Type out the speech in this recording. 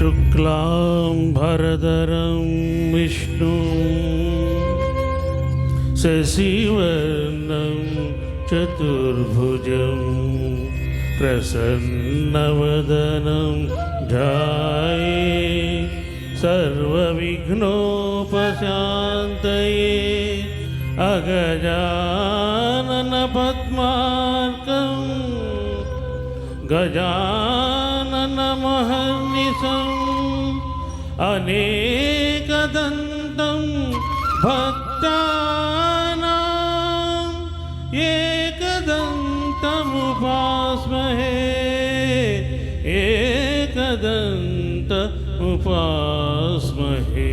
शुक्लाम्भरधरं विष्णु शशिवर्णं चतुर्भुजं प्रसन्नवदनं ध्याये सर्वविघ्नोपशान्तये अगजाननपद्मार्कम् गजाननमहर्निशम् अनेकदन्तं भक्तानाम् एकदन्तमुपास्महे एकदन्त उपास्महे